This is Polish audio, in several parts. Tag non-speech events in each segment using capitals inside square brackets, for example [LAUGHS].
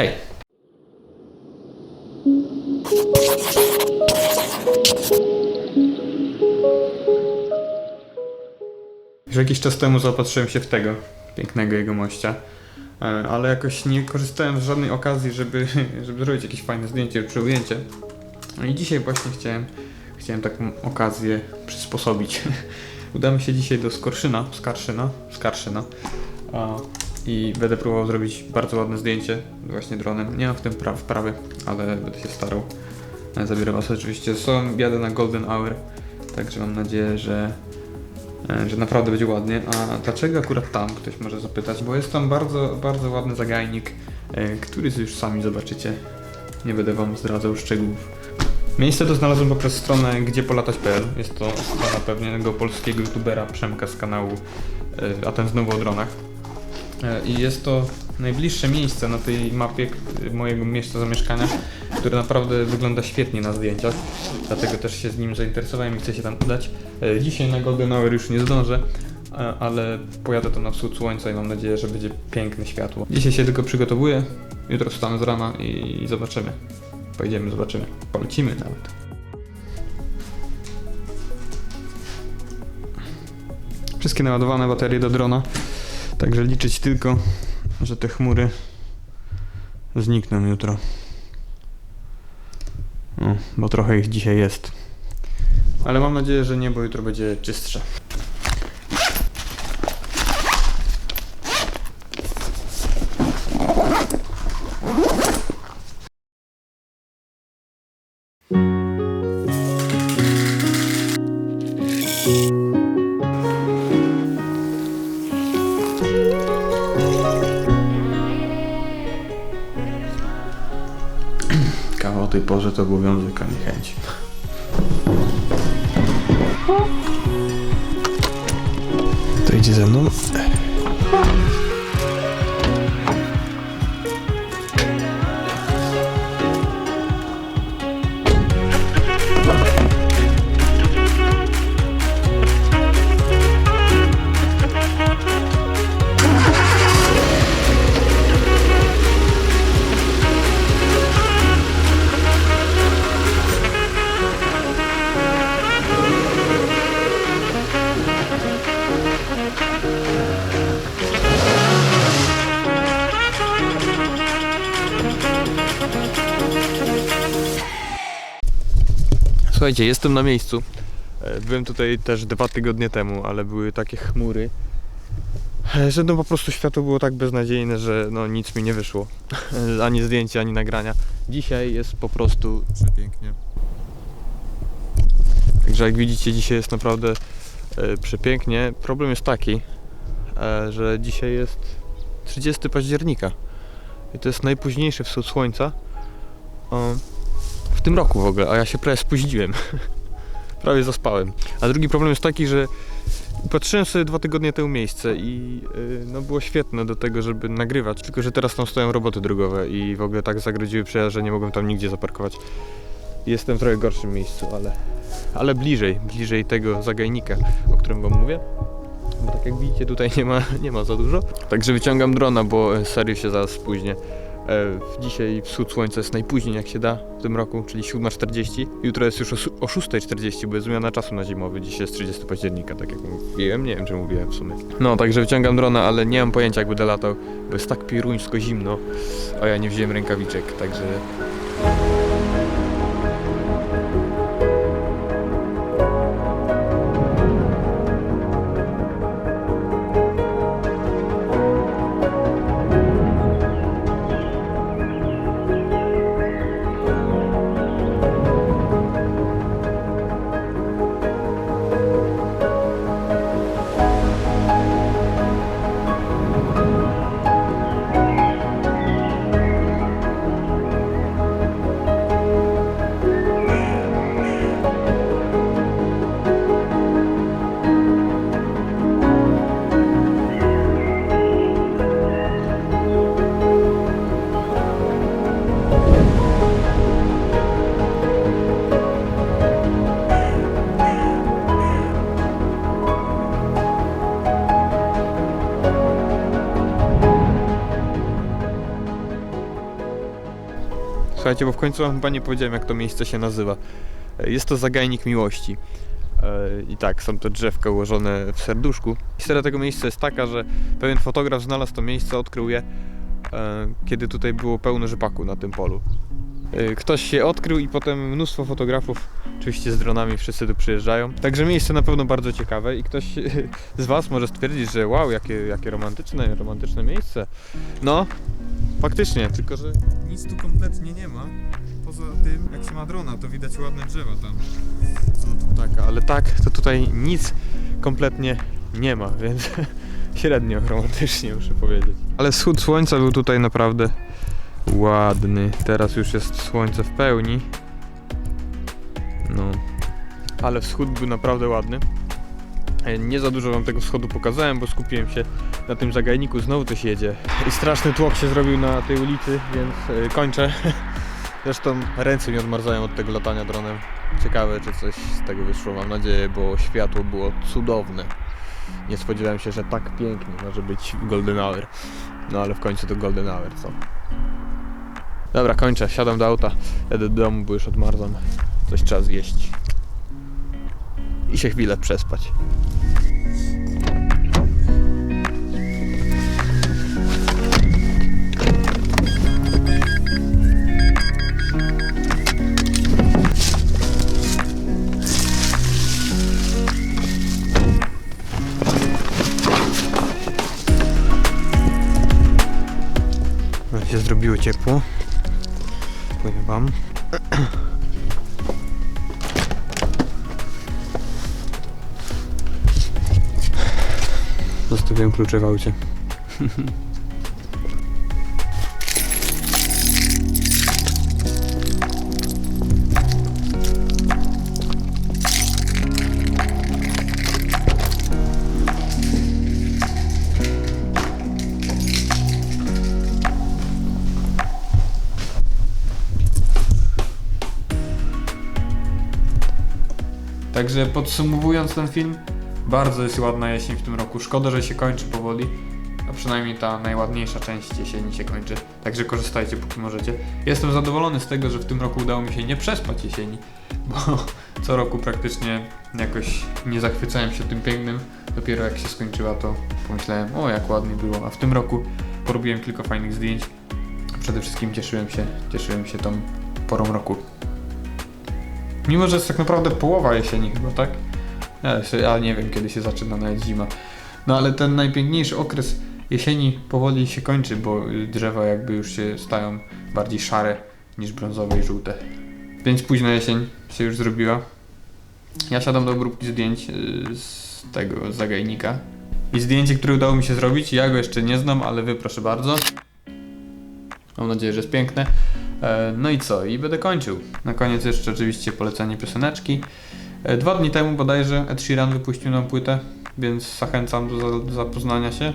Hej! Już jakiś czas temu zaopatrzyłem się w tego pięknego jego mościa, e, ale jakoś nie korzystałem z żadnej okazji, żeby, [LAUGHS] żeby zrobić jakieś fajne zdjęcie lub ujęcie. No i dzisiaj właśnie chciałem, chciałem taką okazję przysposobić. [LAUGHS] Udamy się dzisiaj do Skorszyna, Skarszyna, Skarszyna i będę próbował zrobić bardzo ładne zdjęcie właśnie dronem. Nie mam w tym pra- wprawy, ale będę się starał. E, Zabiorę Was oczywiście ze sobą, jadę na Golden Hour, także mam nadzieję, że e, że naprawdę będzie ładnie. A dlaczego akurat tam, ktoś może zapytać, bo jest tam bardzo, bardzo ładny zagajnik, e, który już sami zobaczycie. Nie będę wam zdradzał szczegółów. Miejsce to znalazłem poprzez stronę gdziepolatać.pl. Jest to strona pewnego polskiego youtubera Przemka z kanału A ten znowu o dronach. E, I jest to najbliższe miejsce na tej mapie mojego miejsca zamieszkania, które naprawdę wygląda świetnie na zdjęciach. Dlatego też się z nim zainteresowałem i chcę się tam udać. E, Dzisiaj na Golden Hour już nie zdążę, e, ale pojadę tam na wschód słońca i mam nadzieję, że będzie piękne światło. Dzisiaj się tylko przygotowuję, jutro wstanę z rana i zobaczymy. Pojedziemy, zobaczymy. Polecimy nawet. Wszystkie naładowane baterie do drona. Także liczyć tylko, że te chmury znikną jutro. No, bo trochę ich dzisiaj jest. Ale mam nadzieję, że nie, bo jutro będzie czystsze. Tej porze to obowiązek, a nie chęć. To idzie ze mną. Słuchajcie, jestem na miejscu. E, Byłem tutaj też dwa tygodnie temu, ale były takie chmury, e, że no po prostu światło było tak beznadziejne, że no nic mi nie wyszło. [LAUGHS] Ani zdjęcia, ani nagrania. Dzisiaj jest po prostu przepięknie. Także jak widzicie, dzisiaj jest naprawdę e, przepięknie. Problem jest taki, że dzisiaj jest 30 października. I to jest najpóźniejszy wschód słońca. W tym roku w ogóle, a ja się prawie spóźniłem. [LAUGHS] prawie zaspałem. A drugi problem jest taki, że patrzyłem sobie dwa tygodnie temu miejsce i yy, no było świetne do tego, żeby nagrywać, tylko że teraz tam stoją roboty drogowe i w ogóle tak zagrodziły przejazd, że nie mogłem tam nigdzie zaparkować. Jestem w trochę gorszym miejscu, ale, ale bliżej, bliżej tego zagajnika, o którym wam mówię. Bo tak jak widzicie tutaj [LAUGHS] nie ma, nie ma za dużo. Także wyciągam drona, bo e, serio się zaraz spóźnię. E, Dzisiaj wschód słońca jest najpóźniej jak się da w tym roku, czyli 7.40. Jutro jest już o su- o 6.40, bo jest zmiana czasu na zimowy. Dzisiaj jest 30 października, tak jak mówiłem. Nie wiem, czy mówiłem w sumie. No, także wyciągam drona, ale nie mam pojęcia jak będę latał, bo jest tak piruńsko zimno, a ja nie wziąłem rękawiczek, także... Słuchajcie, bo w końcu wam chyba nie powiedziałem, jak to miejsce się nazywa. E, Jest to zagajnik miłości. E, I tak, są to drzewka ułożone w serduszku. Historia tego miejsca jest taka, że pewien fotograf znalazł to miejsce, odkrył je, e, kiedy tutaj było pełno rzepaku na tym polu. Ktoś się odkrył i potem mnóstwo fotografów, oczywiście z dronami, wszyscy tu przyjeżdżają. Także miejsce na pewno bardzo ciekawe i ktoś [LAUGHS] z Was może stwierdzić, że wow, jakie, jakie romantyczne, romantyczne miejsce. No, faktycznie, tylko że nic tu kompletnie nie ma. Poza tym, jak się ma drona, to widać ładne drzewa tam. No, tak, ale tak, to tutaj nic kompletnie nie ma, [LAUGHS] więc średnio romantycznie muszę powiedzieć. Ale wschód słońca był tutaj naprawdę ładny. Teraz już jest słońce w pełni. No, ale wschód był naprawdę ładny. E, Nie za dużo wam tego wschodu pokazałem, bo skupiłem się na tym zagajniku. Znowu coś jedzie. I straszny tłok się zrobił na tej ulicy, więc e, kończę. [LAUGHS] Zresztą ręce mi odmarzają od tego latania dronem. Ciekawe, czy coś z tego wyszło. Mam nadzieję, bo światło było cudowne. Nie spodziewałem się, że tak pięknie może być Golden Hour. No ale w końcu to Golden Hour, co? Dobra, kończę. Siadam do auta. Jadę do domu, bo już odmarzam. Coś trzeba zjeść. I się chwilę przespać. Się zrobiło ciepło. Powiem wam. Zostawiłem klucze w aucie. Także podsumowując ten film, bardzo jest ładna jesień w tym roku. Szkoda, że się kończy powoli, a przynajmniej ta najładniejsza część jesieni się kończy. Także korzystajcie póki możecie. Jestem zadowolony z tego, że w tym roku udało mi się nie przespać jesieni, [LAUGHS] bo co roku praktycznie jakoś nie zachwycałem się tym pięknym. Dopiero jak się skończyła, to pomyślałem, o jak ładnie było. A w tym roku porobiłem kilka fajnych zdjęć. Przede wszystkim cieszyłem się, cieszyłem się tą porą roku. Mimo, że jest tak naprawdę połowa jesieni chyba, tak? Ja, ja nie wiem, kiedy się zaczyna nawet zima. No ale ten najpiękniejszy okres jesieni powoli się kończy, bo drzewa jakby już się stają bardziej szare niż brązowe i żółte. Więc późna jesień się już zrobiła. Ja siadam do obróbki zdjęć y, z tego zagajnika. I zdjęcie, które udało mi się zrobić, ja go jeszcze nie znam, ale wy proszę bardzo. Mam nadzieję, że jest piękne. E, No i co? I będę kończył. Na koniec jeszcze oczywiście polecenie pioseneczki. E, Dwa dni temu bodajże Ed Sheeran wypuścił nam płytę, więc zachęcam do za- zapoznania się.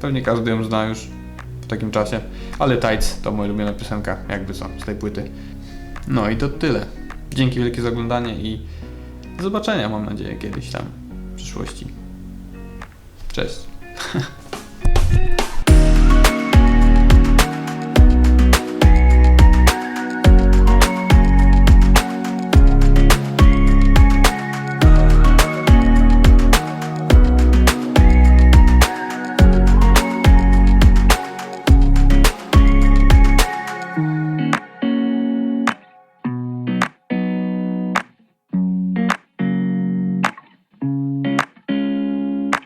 Pewnie każdy ją zna już w takim czasie, ale Tights to moja ulubiona piosenka, jakby co, z tej płyty. No i to tyle. Dzięki wielkie za oglądanie i do zobaczenia mam nadzieję kiedyś tam w przyszłości. Cześć. [LAUGHS]